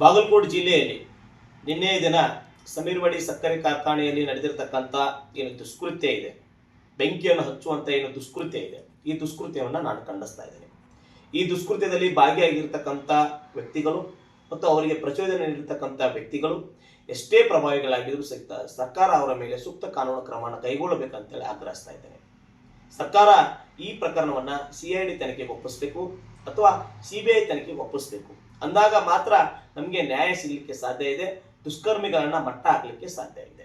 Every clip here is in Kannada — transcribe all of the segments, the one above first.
ಬಾಗಲಕೋಟೆ ಜಿಲ್ಲೆಯಲ್ಲಿ ನಿನ್ನೆ ದಿನ ಸಮೀರ್ವಡಿ ಸಕ್ಕರೆ ಕಾರ್ಖಾನೆಯಲ್ಲಿ ನಡೆದಿರತಕ್ಕಂಥ ಏನು ದುಷ್ಕೃತ್ಯ ಇದೆ, ಬೆಂಕಿಯನ್ನು ಹಚ್ಚುವಂಥ ಏನು ದುಷ್ಕೃತ್ಯ ಇದೆ, ಈ ದುಷ್ಕೃತ್ಯವನ್ನು ನಾನು ಖಂಡಿಸ್ತಾ ಇದ್ದೇನೆ. ಈ ದುಷ್ಕೃತ್ಯದಲ್ಲಿ ಭಾಗಿಯಾಗಿರ್ತಕ್ಕಂಥ ವ್ಯಕ್ತಿಗಳು ಮತ್ತು ಅವರಿಗೆ ಪ್ರಚೋದನೆ ನೀಡಿರ್ತಕ್ಕಂಥ ವ್ಯಕ್ತಿಗಳು ಎಷ್ಟೇ ಪ್ರಭಾವಿಗಳಾಗಿದ್ದರೂ ಸಹಿತ ಸರ್ಕಾರ ಅವರ ಮೇಲೆ ಸೂಕ್ತ ಕಾನೂನು ಕ್ರಮವನ್ನು ಕೈಗೊಳ್ಳಬೇಕಂತೇಳಿ ಆಗ್ರಹಿಸ್ತಾ ಇದ್ದೇನೆ. ಸರ್ಕಾರ ಈ ಪ್ರಕರಣವನ್ನು ಸಿ ಐ ಡಿ ತನಿಖೆಗೆ ಒಪ್ಪಿಸಬೇಕು ಅಥವಾ ಸಿ ಬಿ ಐ ತನಿಖೆಗೆ ಒಪ್ಪಿಸಬೇಕು. ಅಂದಾಗ ಮಾತ್ರ ನಮಗೆ ನ್ಯಾಯ ಸಿಗಲಿಕ್ಕೆ ಸಾಧ್ಯ ಇದೆ, ದುಷ್ಕರ್ಮಿಗಳನ್ನ ಮಟ್ಟ ಹಾಕಲಿಕ್ಕೆ ಸಾಧ್ಯ ಇದೆ.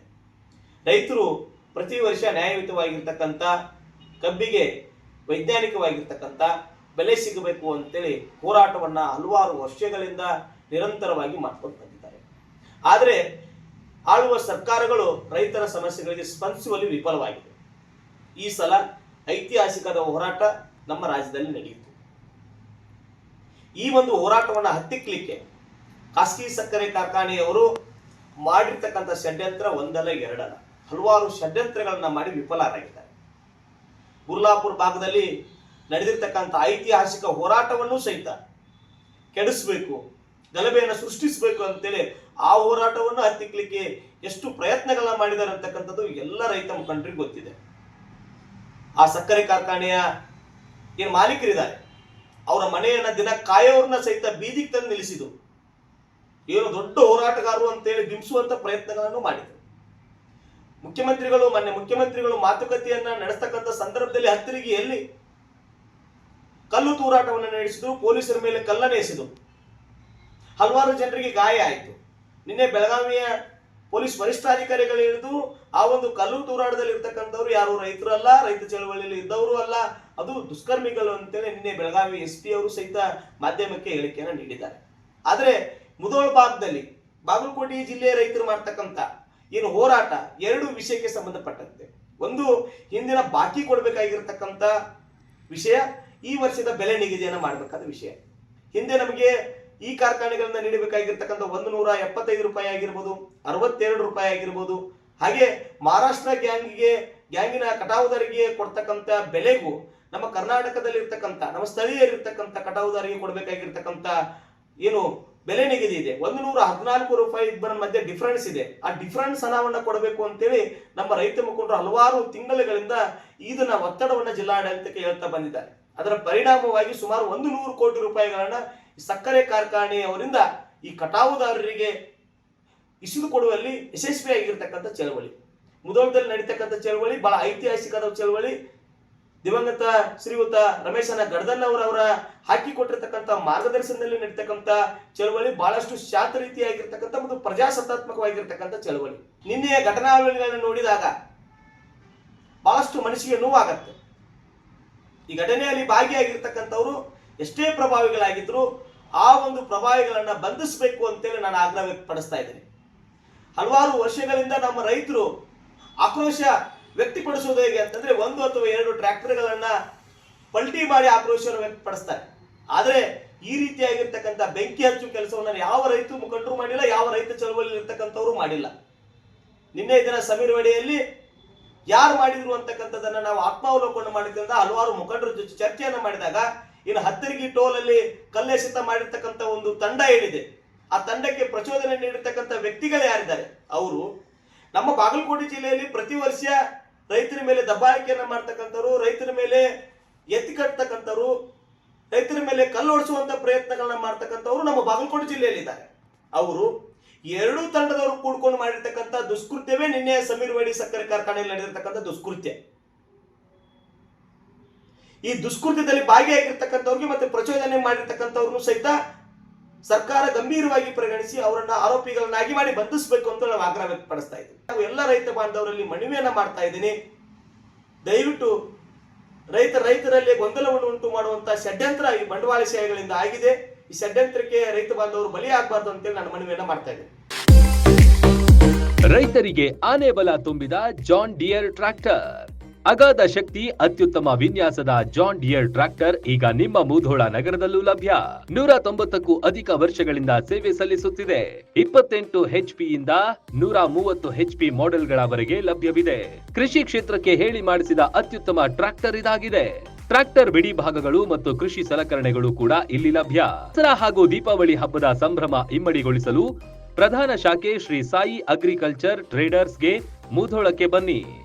ರೈತರು ಪ್ರತಿ ವರ್ಷ ನ್ಯಾಯಯುತವಾಗಿರ್ತಕ್ಕಂಥ, ಕಬ್ಬಿಗೆ ವೈಜ್ಞಾನಿಕವಾಗಿರ್ತಕ್ಕಂಥ ಬೆಲೆ ಸಿಗಬೇಕು ಅಂತೇಳಿ ಹೋರಾಟವನ್ನ ಹಲವಾರು ವರ್ಷಗಳಿಂದ ನಿರಂತರವಾಗಿ ಮಾಡ್ಕೊಂಡು ಬಂದಿದ್ದಾರೆ. ಆದರೆ ಆಳುವ ಸರ್ಕಾರಗಳು ರೈತರ ಸಮಸ್ಯೆಗಳಿಗೆ ಸ್ಪಂದಿಸುವಲ್ಲಿ ವಿಫಲವಾಗಿದೆ. ಈ ಸಲ ಐತಿಹಾಸಿಕದ ಹೋರಾಟ ನಮ್ಮ ರಾಜ್ಯದಲ್ಲಿ ನಡೆಯಿತು ಈ ಒಂದು ಹೋರಾಟವನ್ನು ಹತ್ತಿಕ್ಕಲಿಕ್ಕೆ ಖಾಸಗಿ ಸಕ್ಕರೆ ಕಾರ್ಖಾನೆಯವರು ಮಾಡಿರ್ತಕ್ಕಂಥ ಷಡ್ಯಂತ್ರ ಒಂದಲ್ಲ ಎರಡಲ್ಲ, ಹಲವಾರು ಷಡ್ಯಂತ್ರಗಳನ್ನ ಮಾಡಿ ವಿಫಲರಾಗಿದ್ದಾರೆ. ಗುರ್ಲಾಪುರ ಭಾಗದಲ್ಲಿ ನಡೆದಿರ್ತಕ್ಕಂಥ ಐತಿಹಾಸಿಕ ಹೋರಾಟವನ್ನು ಸಹಿತ ಕೆಡಿಸಬೇಕು, ಗಲಭೆಯನ್ನು ಸೃಷ್ಟಿಸಬೇಕು ಅಂತೇಳಿ ಆ ಹೋರಾಟವನ್ನು ಹತ್ತಿಕ್ಕಲಿಕ್ಕೆ ಎಷ್ಟು ಪ್ರಯತ್ನಗಳನ್ನ ಮಾಡಿದ್ದಾರೆ ಅಂತಕ್ಕಂಥದ್ದು ಎಲ್ಲ ರೈತ ಮುಖಂಡರಿಗೆ ಗೊತ್ತಿದೆ. ಆ ಸಕ್ಕರೆ ಕಾರ್ಖಾನೆಯ ಏನು ಮಾಲೀಕರಿದ್ದಾರೆ ಅವರ ಮನೆಯನ್ನ ದಿನ ಕಾಯೋರ್ನ ಸಹಿತ ಬೀದಿಗೆ ತಂದು ನಿಲ್ಲಿಸಿದ್ರು. ಏನು ದೊಡ್ಡ ಹೋರಾಟಗಾರರು ಅಂತೇಳಿ ಬಿಂಬಿಸುವಂತ ಪ್ರಯತ್ನಗಳನ್ನು ಮಾಡಿದರು. ಮುಖ್ಯಮಂತ್ರಿಗಳು, ಮೊನ್ನೆ ಮುಖ್ಯಮಂತ್ರಿಗಳು ಮಾತುಕತೆಯನ್ನ ನಡೆಸ್ತಕ್ಕಂಥ ಸಂದರ್ಭದಲ್ಲಿ ಹತ್ತಿರಿಗೆ ಎಲ್ಲಿ ಕಲ್ಲು ತೂರಾಟವನ್ನು ನಡೆಸಿದ್ರು, ಪೊಲೀಸರ ಮೇಲೆ ಕಲ್ಲನ್ನು ಎಸೆದು ಹಲವಾರು ಜನರಿಗೆ ಗಾಯ ಆಯಿತು. ನಿನ್ನೆ ಬೆಳಗಾವಿಯ ಪೊಲೀಸ್ ವರಿಷ್ಠಾಧಿಕಾರಿಗಳು ಹಿಡಿದು ಆ ಒಂದು ಕಲ್ಲು ತೂರಾಟದಲ್ಲಿ ಇರ್ತಕ್ಕಂಥವ್ರು ಯಾರು ರೈತರಲ್ಲ ರೈತ ಚಳವಳಿಯಲ್ಲಿ ಇದ್ದವರು ಅಲ್ಲ, ಅದು ದುಷ್ಕರ್ಮಿಗಳು ಅಂತೇಳಿ ನಿನ್ನೆ ಬೆಳಗಾವಿ ಎಸ್ ಪಿ ಅವರು ಸಹಿತ ಮಾಧ್ಯಮಕ್ಕೆ ಹೇಳಿಕೆಯನ್ನು ನೀಡಿದ್ದಾರೆ. ಆದರೆ ಮುದೋಳ ಭಾಗದಲ್ಲಿ ಬಾಗಲಕೋಟೆ ಜಿಲ್ಲೆಯ ರೈತರು ಮಾಡ್ತಕ್ಕಂಥ ಏನು ಹೋರಾಟ ಎರಡು ವಿಷಯಕ್ಕೆ ಸಂಬಂಧಪಟ್ಟಂತೆ. ಒಂದು, ಹಿಂದಿನ ಬಾಕಿ ಕೊಡಬೇಕಾಗಿರ್ತಕ್ಕಂಥ ವಿಷಯ, ಈ ವರ್ಷದ ಬೆಲೆ ನಿಗದಿಯನ್ನು ಮಾಡಬೇಕಾದ ವಿಷಯ. ಹಿಂದೆ ನಮಗೆ ಈ ಕಾರ್ಖಾನೆಗಳನ್ನ ನೀಡಬೇಕಾಗಿರ್ತಕ್ಕಂಥ ಒಂದು ನೂರ ಎಪ್ಪತ್ತೈದು ರೂಪಾಯಿ ಆಗಿರ್ಬೋದು, ಅರವತ್ತೆರಡು ರೂಪಾಯಿ ಆಗಿರ್ಬೋದು, ಹಾಗೆ ಮಹಾರಾಷ್ಟ್ರ ಗ್ಯಾಂಗಿಗೆ, ಗ್ಯಾಂಗಿನ ಕಟಾವುದಾರಿಗೆ ಕೊಡ್ತಕ್ಕಂಥ ಬೆಲೆಗೂ, ನಮ್ಮ ಕರ್ನಾಟಕದಲ್ಲಿ ಇರ್ತಕ್ಕಂಥ ನಮ್ಮ ಸ್ಥಳೀಯರಿರ್ತಕ್ಕಂಥ ಕಟಾವುದಾರಿಗೆ ಕೊಡಬೇಕಾಗಿರ್ತಕ್ಕಂಥ ಏನು ಬೆಲೆ ನಿಗದಿ ಇದೆ. ಒಂದು ನೂರ ಹದಿನಾಲ್ಕು ರೂಪಾಯಿ ಇಬ್ಬರ ಮಧ್ಯೆ ಡಿಫರೆನ್ಸ್ ಇದೆ. ಆ ಡಿಫರೆನ್ಸ್ ಹಣವನ್ನು ಕೊಡಬೇಕು ಅಂತೇಳಿ ನಮ್ಮ ರೈತ ಮುಖಂಡರು ಹಲವಾರು ತಿಂಗಳುಗಳಿಂದ ಇದನ್ನ ಒತ್ತಡವನ್ನ ಜಿಲ್ಲಾಡಳಿತಕ್ಕೆ ಹೇಳ್ತಾ ಬಂದಿದ್ದಾರೆ. ಅದರ ಪರಿಣಾಮವಾಗಿ ಸುಮಾರು ಒಂದು ನೂರು ಕೋಟಿ ರೂಪಾಯಿಗಳನ್ನ ಸಕ್ಕರೆ ಕಾರ್ಖಾನೆಯವರಿಂದ ಈ ಕಟಾವುದಾರರಿಗೆ ಇಸಿದು ಕೊಡುವಲ್ಲಿ ಯಶಸ್ವಿಯಾಗಿರ್ತಕ್ಕಂಥ ಚಳವಳಿ. ಮುದೋಳದಲ್ಲಿ ನಡೀತಕ್ಕಂಥ ಚಳವಳಿ, ಬಹಳ ಐತಿಹಾಸಿಕದ ಚಳವಳಿ. ದಿವಂಗತ ಶ್ರೀಯುತ ರಮೇಶನ ಹಾಕಿ ಹಾಕಿಕೊಟ್ಟಿರ್ತಕ್ಕಂಥ ಮಾರ್ಗದರ್ಶನದಲ್ಲಿ ನಡೀತಕ್ಕಂಥ ಚಳವಳಿ ಬಹಳಷ್ಟು ಶಾಂತ ರೀತಿಯಾಗಿರ್ತಕ್ಕಂಥ ಮತ್ತು ಪ್ರಜಾಸತ್ತಾತ್ಮಕವಾಗಿರ್ತಕ್ಕಂಥ ಚಳವಳಿ. ನಿನ್ನೆಯ ಘಟನಾವಳಿಗಳನ್ನು ನೋಡಿದಾಗ ಬಹಳಷ್ಟು ಮನಸ್ಸಿಗೆ ನೋವಾಗತ್ತೆ. ಈ ಘಟನೆಯಲ್ಲಿ ಭಾಗಿಯಾಗಿರ್ತಕ್ಕಂಥವ್ರು ಎಷ್ಟೇ ಪ್ರಭಾವಿಗಳಾಗಿದ್ರು ಆ ಒಂದು ಪ್ರಭಾವಿಗಳನ್ನ ಬಂಧಿಸಬೇಕು ಅಂತೇಳಿ ನಾನು ಆಗ್ರಹ ವ್ಯಕ್ತಪಡಿಸ್ತಾ ಇದ್ದೀನಿ. ಹಲವಾರು ವರ್ಷಗಳಿಂದ ನಮ್ಮ ರೈತರು ಆಕ್ರೋಶ ವ್ಯಕ್ತಪಡಿಸೋದು ಹೇಗೆ ಅಂತಂದ್ರೆ ಒಂದು ಅಥವಾ ಎರಡು ಟ್ರ್ಯಾಕ್ಟರ್ಗಳನ್ನ ಪಲ್ಟಿ ಮಾಡಿ ಆಕ್ರೋಶವನ್ನು ವ್ಯಕ್ತಪಡಿಸ್ತಾರೆ. ಆದರೆ ಈ ರೀತಿಯಾಗಿರ್ತಕ್ಕಂಥ ಬೆಂಕಿ ಹಚ್ಚು ಕೆಲಸವನ್ನು ಯಾವ ರೈತ ಮುಖಂಡರು ಮಾಡಿಲ್ಲ, ಯಾವ ರೈತ ಚಳವಳಿ ಇರ್ತಕ್ಕಂಥವ್ರು ಮಾಡಿಲ್ಲ. ನಿನ್ನೆ ದಿನ ಸಮೀರ್ವಾಡಿಯಲ್ಲಿ ಯಾರು ಮಾಡಿದ್ರು ಅಂತಕ್ಕಂಥದ್ದನ್ನ ನಾವು ಆತ್ಮಾವಲೋಕನ ಮಾಡಿದ್ರಿಂದ ಹಲವಾರು ಮುಖಂಡರ ಜೊತೆ ಚರ್ಚೆಯನ್ನ ಮಾಡಿದಾಗ ಇನ್ನು ಹತ್ತರಿಗಿ ಟೋಲಲ್ಲಿ ಕಲ್ಲೆಸೆತ ಮಾಡಿರ್ತಕ್ಕಂಥ ಒಂದು ತಂಡ ಏನಿದೆ, ಆ ತಂಡಕ್ಕೆ ಪ್ರಚೋದನೆ ನೀಡಿರ್ತಕ್ಕಂಥ ವ್ಯಕ್ತಿಗಳು ಯಾರಿದ್ದಾರೆ? ಅವರು ನಮ್ಮ ಬಾಗಲಕೋಟೆ ಜಿಲ್ಲೆಯಲ್ಲಿ ಪ್ರತಿ ವರ್ಷ ರೈತರ ಮೇಲೆ ದಬ್ಬಾಳಿಕೆಯನ್ನು ಮಾಡ್ತಕ್ಕಂಥವ್ರು, ರೈತರ ಮೇಲೆ ಎತ್ತಿ ರೈತರ ಮೇಲೆ ಕಲ್ಲು ಹೊಡಿಸುವಂತ ಪ್ರಯತ್ನಗಳನ್ನ ಮಾಡ್ತಕ್ಕಂಥವ್ರು ನಮ್ಮ ಬಾಗಲಕೋಟೆ ಜಿಲ್ಲೆಯಲ್ಲಿದ್ದಾರೆ. ಅವರು ಎರಡೂ ತಂಡದವರು ಕೂಡ್ಕೊಂಡು ಮಾಡಿರ್ತಕ್ಕಂಥ ದುಷ್ಕೃತ್ಯವೇ ನಿನ್ನೆ ಸಮೀರ್ವಾಡಿ ಸಕ್ಕರೆ ಕಾರ್ಖಾನೆಯಲ್ಲಿ ನಡೆದಿರ್ತಕ್ಕಂಥ ದುಷ್ಕೃತ್ಯ. ಈ ದುಷ್ಕೃತ್ಯದಲ್ಲಿ ಭಾಗಿಯಾಗಿರ್ತಕ್ಕಂಥವ್ರಿಗೆ ಮತ್ತೆ ಪ್ರಚೋದನೆ ಮಾಡಿರ್ತಕ್ಕಂಥವ್ರನ್ನು ಸಹಿತ ಸರ್ಕಾರ ಗಂಭೀರವಾಗಿ ಪರಿಗಣಿಸಿ ಅವರನ್ನ ಆರೋಪಿಗಳನ್ನಾಗಿ ಮಾಡಿ ಬಂಧಿಸಬೇಕು ಅಂತ ನಾವು ಆಗ್ರಹ ವ್ಯಕ್ತಪಡಿಸ್ತಾ ಇದ್ದೀವಿ. ನಾವು ಎಲ್ಲ ರೈತ ಬಾಂಧವರಲ್ಲಿ ಮನವಿಯನ್ನ ಮಾಡ್ತಾ ಇದ್ದೀನಿ. ದಯವಿಟ್ಟು ರೈತ ರೈತರಲ್ಲಿ ಗೊಂದಲವನ್ನು ಉಂಟು ಮಾಡುವಂತಹ ಷಡ್ಯಂತ್ರ ಈ ಬಂಡವಾಳಶಾಹಿಗಳಿಂದ ಆಗಿದೆ. ಈ ಷಡ್ಯಂತ್ರಕ್ಕೆ ರೈತ ಬಾಂಧವರು ಬಲಿ ಆಗಬಾರ್ದು ಅಂತೇಳಿ ನಾನು ಮನವಿಯನ್ನ ಮಾಡ್ತಾ ಇದ್ದೀನಿ. ರೈತರಿಗೆ ಆನೆ ಬಲ ತುಂಬಿದ ಜಾನ್ ಡಿಯರ್ ಟ್ರ್ಯಾಕ್ಟರ್. ಅಗಾಧ ಶಕ್ತಿ, ಅತ್ಯುತ್ತಮ ವಿನ್ಯಾಸದ ಜಾನ್ ಡಿಯರ್ ಟ್ರ್ಯಾಕ್ಟರ್ ಈಗ ನಿಮ್ಮ ಮುಧೋಳ ನಗರದಲ್ಲೂ ಲಭ್ಯ. ನೂರ ತೊಂಬತ್ತಕ್ಕೂ ಅಧಿಕ ವರ್ಷಗಳಿಂದ ಸೇವೆ ಸಲ್ಲಿಸುತ್ತಿದೆ. ಇಪ್ಪತ್ತೆಂಟು ಹೆಚ್ ಇಂದ ನೂರ ಮೂವತ್ತು ಹೆಚ್ ಪಿ ಮಾಡೆಲ್ಗಳವರೆಗೆ ಲಭ್ಯವಿದೆ. ಕೃಷಿ ಕ್ಷೇತ್ರಕ್ಕೆ ಹೇಳಿ ಮಾಡಿಸಿದ ಅತ್ಯುತ್ತಮ ಟ್ರ್ಯಾಕ್ಟರ್ ಇದಾಗಿದೆ. ಟ್ರಾಕ್ಟರ್ ಬಿಡಿ ಭಾಗಗಳು ಮತ್ತು ಕೃಷಿ ಸಲಕರಣೆಗಳು ಕೂಡ ಇಲ್ಲಿ ಲಭ್ಯ. ದಸರಾ ಹಾಗೂ ದೀಪಾವಳಿ ಹಬ್ಬದ ಸಂಭ್ರಮ ಇಮ್ಮಡಿಗೊಳಿಸಲು ಪ್ರಧಾನ ಶಾಖೆ ಶ್ರೀ ಸಾಯಿ ಅಗ್ರಿಕಲ್ಚರ್ ಟ್ರೇಡರ್ಸ್ಗೆ ಮೂಧೋಳಕ್ಕೆ ಬನ್ನಿ.